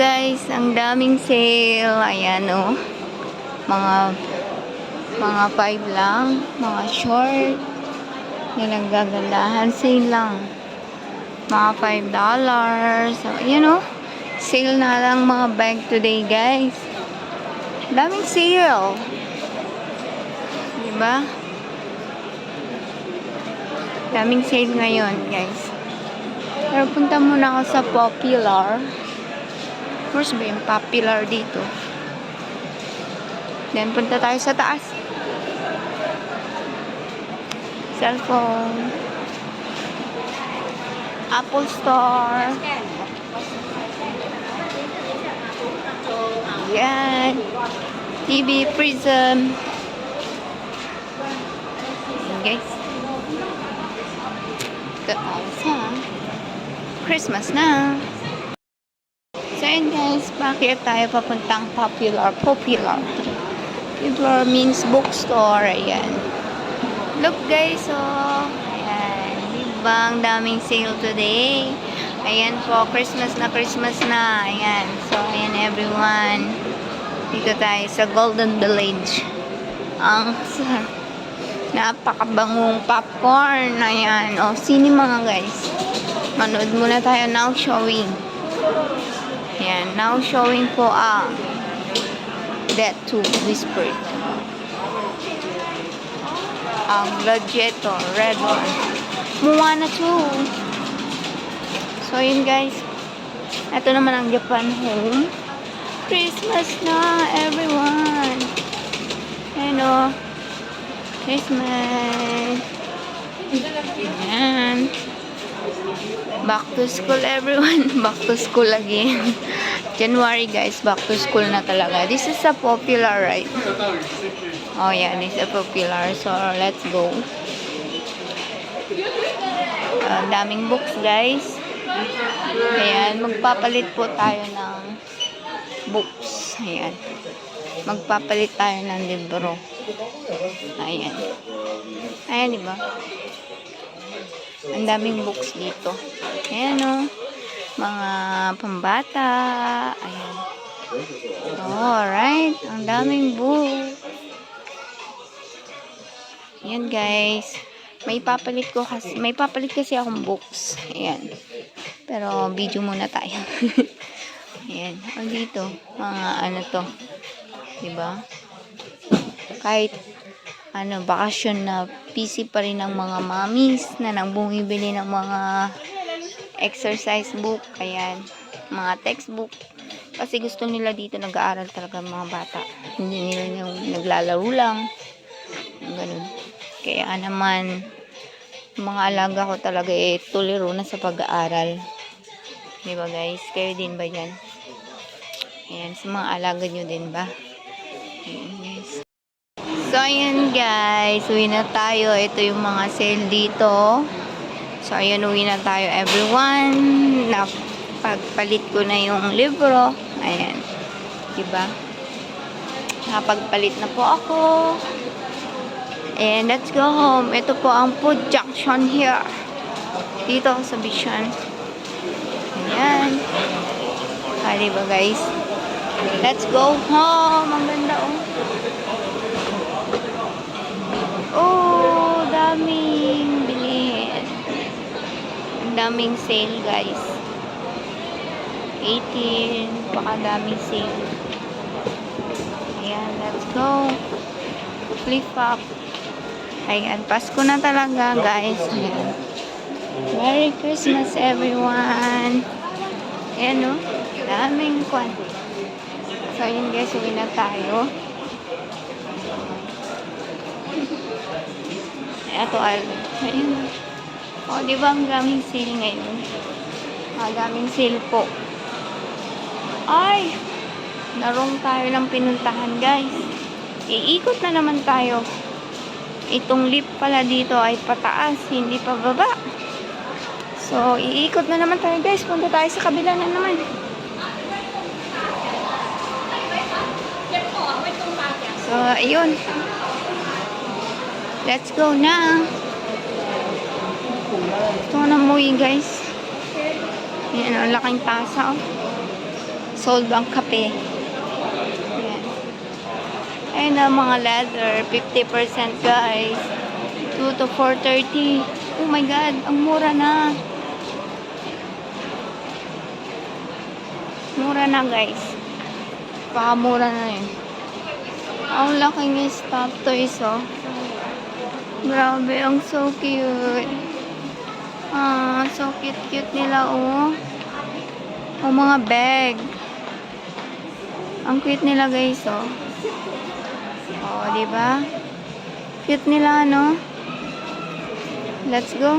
Ang daming sale. Ayan, oh. Mga, mga 5 lang. Mga short. Yan ang gagandahan. Sale lang. Mga 5 dollars. So, ayan, oh. Sale na lang mga bag today, guys. Daming sale. Diba? Daming sale ngayon, guys. Pero punta muna ako sa Popular. First ba yung Popular dito? Then, punta tayo sa taas. Cellphone. Apple Store. Yan. TV Prism. Guys. Ito tayo Christmas na. Yun guys, bakit tayo papuntang popular? Popular. Popular means bookstore. Ayan. Look guys, oh. Ayan. Diba ang daming sale today? Ayan po, Christmas na Christmas na. Ayan. So, ayan everyone. Dito tayo sa Golden Village. Ang sarap. Napakabangong popcorn. Ayan. O, cinema nga guys. Manood muna tayo now showing. Ayan. Now showing po ang Death to Whispered. Ang Gladiator. Red one. Moana 2. So, yun guys. Ito naman ang Japan home. Christmas na, everyone. Ayan o. Christmas. Ayan. Back to school, everyone. Back to school again. January, guys. Back to school na talaga. This is a popular, right? Oh, yeah. This is a popular. So, let's go. Ang daming books, guys. Ayan. Magpapalit po tayo ng books. Ayan. Magpapalit tayo ng libro. Ayan. Ayan, di ba? Ang daming books dito. Ayan, o. Mga pambata. Ayan. Oh, alright. Ang daming book. Ayan, guys. May papalit ko kasi, may papalit kasi akong books. Ayan. Pero, video muna tayo. Ayan. O dito, mga ano to. Diba? Kahit, ano, bakasyon na busy pa rin ng mga mommies na nang bumibili ng mga exercise book. Ayan. Mga textbook. Kasi gusto nila dito nag-aaral talaga mga bata. Hindi nila yung naglalaro lang. Ganun. Kaya naman, mga alaga ko talaga eh, tuliro na sa pag-aaral. Di ba guys? Kayo din ba yan? Ayan, sa mga alaga nyo din ba? Ayan guys. So, ayan guys. Uwi na tayo. Ito yung mga sale dito. So, ayan, uwi na tayo everyone. Napagpalit ko na yung libro. Ayan. Diba? Napagpalit na po ako. And let's go home. Ito po ang food junction here. Dito sa Vision. Ayan. Ah, diba guys? Let's go home. Ang ganda. Oh, daming sale guys. 18. Baka daming sale. Ayan, let's go. Flip up. Ayan, Pasko na talaga, guys. Ayan. Merry Christmas, everyone. Ayan, no? Daming kwan. So, yun, guys. Uwi na tayo. Ito, al. Ayan. O, di ba ang daming sale ngayon? Ang daming sale po. Ay! Narong tayo ng pinuntahan, guys. Iikot na naman tayo. Itong lift pala dito ay pataas, hindi pa baba. So, iikot na naman tayo guys. Punta tayo sa kabila na naman. So, ayun. Let's go na. Ito na muwi guys. Ayan, ang laking tasa oh. sold ang kape. Ayan. Ayun na mga leather, 50% guys. 2 to 4.30. Oh my God, ang mura na. Mura na guys. Pakamura na yun. Ang laking stop toys oh. Grabe, ang so cute. Ah, so cute-cute nila oh. Oh, mga bag. Ang cute nila guys oh. Oh, di ba? Cute nila no? Let's go.